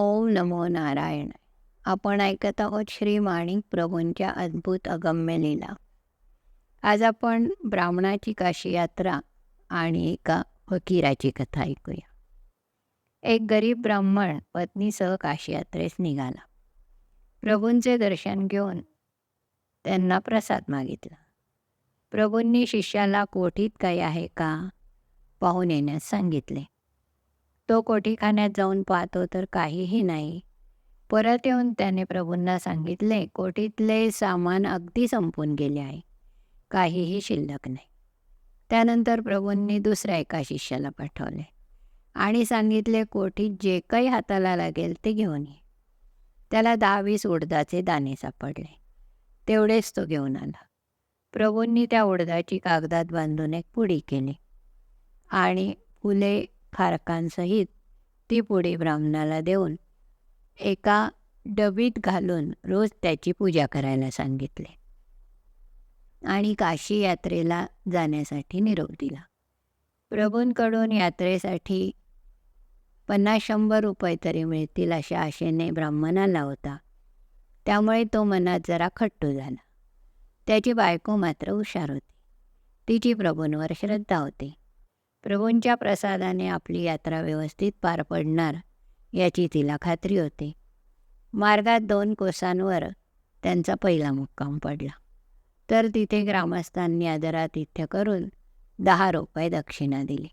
ओम नमो नारायण. आपण ऐकत आहोत श्री माणिक प्रभूंच्या अद्भुत अगम्य लीला. आज आपण ब्राह्मणाची काशी यात्रा आणि एका फकीराची कथा ऐकूया. एक गरीब ब्राह्मण पत्नीसह काशी यात्रेस निघाला. प्रभूंचे दर्शन घेऊन त्यांना प्रसाद मागितला. प्रभूंनी शिष्याला कोठीत काही आहे का? पाहून येण्यास सांगितले. तो कोठीखान्यात जाऊन पाहतो तर काहीही नाही. परत येऊन त्याने प्रभूंना सांगितले कोठीतले सामान अगदी संपून गेले आहे. काहीही शिल्लक नाही. त्यानंतर प्रभूंनी दुसऱ्या एका शिष्याला पाठवले आणि सांगितले कोठीत जे काही हाताला लागेल ते घेऊन ये. त्याला दहावीस उडदाचे दाणे सापडले. तेवढेच तो घेऊन आला. प्रभूंनी त्या उडदाची कागदात बांधून एक पुडी केली आणि फुले खारकांसहित ती पुढे ब्राह्मणाला देऊन एका डबीत घालून रोज त्याची पूजा करायला सांगितले. आणि काशी यात्रेला जाण्यासाठी निरोप दिला. प्रभूंकडून यात्रेसाठी पन्नास शंभर रुपये तरी मिळतील अशा आशेने ब्राह्मणाला होता. त्यामुळे तो मनात जरा खट्टू झाला. त्याची बायको मात्र हुशार होती. तिची प्रभूंवर श्रद्धा होती. प्रभूंच्या प्रसादाने आपली यात्रा व्यवस्थित पार पडणार याची तिला खात्री होती. मार्गात दोन कोसांवर त्यांचा पहिला मुक्काम पडला. तर तिथे ग्रामस्थांनी आदरातिथ्य करून दहा रुपये दक्षिणा दिली.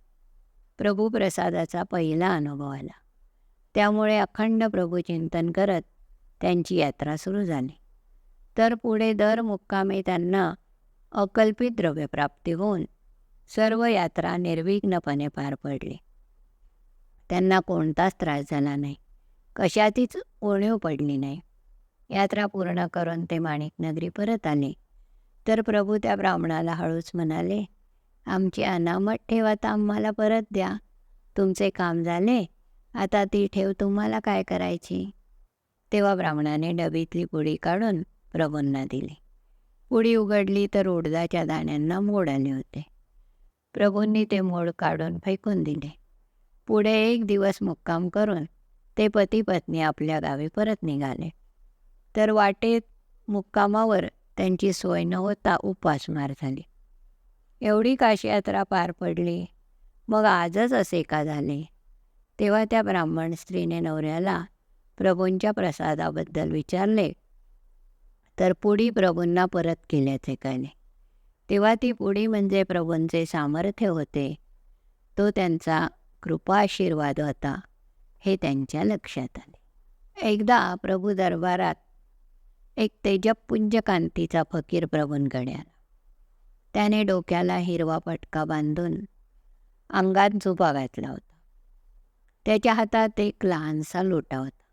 प्रभू प्रसादाचा पहिला अनुभव आला. त्यामुळे अखंड प्रभूचिंतन करत त्यांची यात्रा सुरू झाली. तर पुढे दर मुक्कामी त्यांना अकल्पित द्रव्यप्राप्ती होऊन सर्व यात्रा निर्विघ्नपणे पार पडली. त्यांना कोणताच त्रास झाला नाही. कशातीच उणीव पडली नाही. यात्रा पूर्ण करून ते माणिकनगरी परत आले. तर प्रभू त्या ब्राह्मणाला हळूच म्हणाले आमची अनामत ठेव आता आम्हाला परत द्या. तुमचे काम झाले. आता ती ठेव तुम्हाला काय करायची? तेव्हा ब्राह्मणाने डबीतली पुडी काढून प्रभूंना दिली. पुडी उघडली तर उडदाच्या दाण्यांना मोड आले होते. प्रभूंनी ते मोड काढून फेकून दिले. पुढे एक दिवस मुक्काम करून ते पती पत्नी आपल्या गावी परत निघाले. तर वाटेत मुक्कामावर त्यांची सोय न होता उपासमार झाली. एवढी काशीयात्रा पार पडली मग आजच असे का झाले? तेव्हा त्या ब्राह्मण स्त्रीने नवऱ्याला प्रभूंच्या प्रसादाबद्दल विचारले तर पुढी प्रभूंना परत केल्याचे कळले. तेव्हा ती पुढी म्हणजे प्रभूंचे सामर्थ्य होते. तो त्यांचा कृपा आशीर्वाद होता. हे त्यांच्या लक्षात आले. एकदा प्रभू दरबारात एक तेजपुंज कांतीचा फकीर प्रभूंकडे आला. त्याने डोक्याला हिरवा पटका बांधून अंगात झोपा घातला होता. त्याच्या हातात एक लहानसा लोटा होता.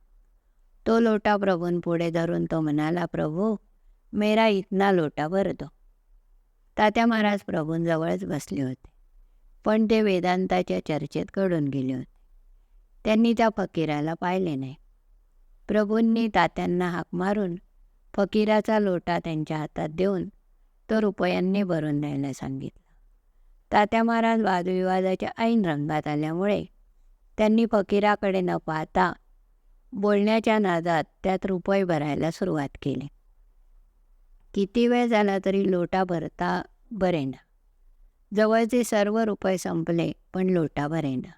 तो लोटा प्रभूंपुढे धरून तो म्हणाला प्रभू मेरा इतना लोटा भर दो. तात्या महाराज प्रभूंजवळच बसले होते. पण ते वेदांताच्या चर्चेत कडून गेले होते. त्यांनी त्या फकीराला पाहिले नाही. प्रभूंनी तात्यांना हाक मारून फकीराचा लोटा त्यांच्या हातात देऊन तो रुपयांनी भरून द्यायला सांगितलं. तात्या महाराज वादविवादाच्या ऐन रंगात आल्यामुळे त्यांनी फकीराकडे न पाहता बोलण्याच्या नादात त्यात रुपये भरायला सुरुवात केली. किती वेळ झाला तरी लोटा भरता बरेना. जवळचे सर्व रुपये संपले पण लोटा भरेना.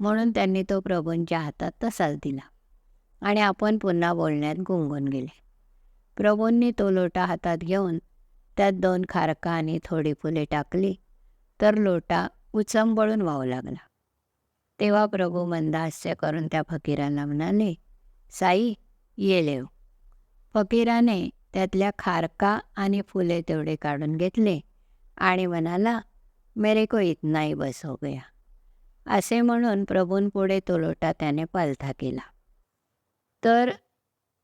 म्हणून त्यांनी तो प्रभूंच्या हातात तसाच दिला. आणि आपण पुन्हा बोलण्यात गुंगून गेले. प्रभूंनी तो लोटा हातात घेऊन त्यात दोन खारका आणि थोडी फुले टाकली तर लोटा उचंबळून वाहू लागला. तेव्हा प्रभू मंदहास्य करून त्या फकीराला म्हणाले साई ये लेव. फकीराने त्यातल्या खारका आणि फुले तेवढे काढून घेतले आणि म्हणाला मेरे को इतना ही बस हो गया. असे म्हणून प्रभूंपुढे तो लोटा त्याने पालथा केला. तर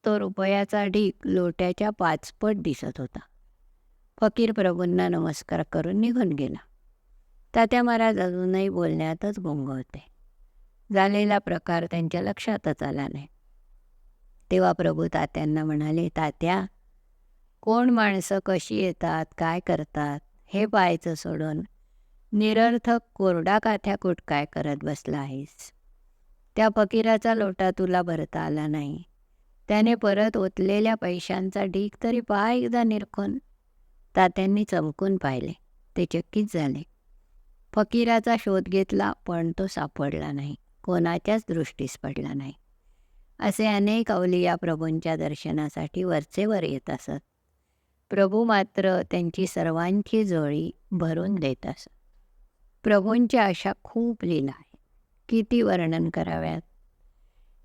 तो रुपयाचा ढीक लोट्याच्या पाचपट दिसत होता. फकीर प्रभूंना नमस्कार करून निघून गेला. तात्या महाराज अजूनही बोलण्यातच गुंग होते. झालेला प्रकार त्यांच्या लक्षातच आला नाही. तेव्हा प्रभू तात्यांना म्हणाले तात्या कोण माणसं कशी येतात काय करतात हे पाहायचं सोडून निरर्थक कोरडा काथ्याकूट काय करत बसला आहेस. त्या फकीराचा लोटा तुला भरता आला नाही. त्याने परत ओतलेल्या पैशांचा ढीक तरी पहा एकदा निरखून. तात्यांनी चमकून पाहिले. ते चक्कीच झाले. फकीराचा शोध घेतला पण तो सापडला नाही. कोणाच्याच दृष्टीस पडला नाही. असे अनेक अवलिया प्रभूंच्या दर्शनासाठी वरचेवर येत असत. प्रभू मात्र त्यांची सर्वांची जोळी भरून देत असत. प्रभूंच्या अशा खूप लीला आहे किती वर्णन कराव्यात?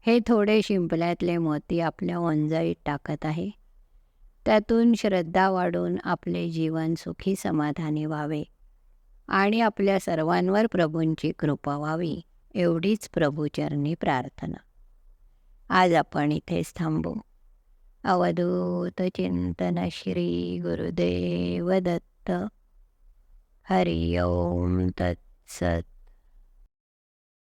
हे थोडे शिंपल्यातले मोती आपल्या ओंजळीत टाकत आहे. त्यातून श्रद्धा वाढून आपले जीवन सुखी समाधानी व्हावे आणि आपल्या सर्वांवर प्रभूंची कृपा व्हावी एवढीच प्रभूचरणी प्रार्थना. आज आपण इथेच थांबू. अवधूत चिंतन श्री गुरुदेव दत्त हरि ओम तत्सत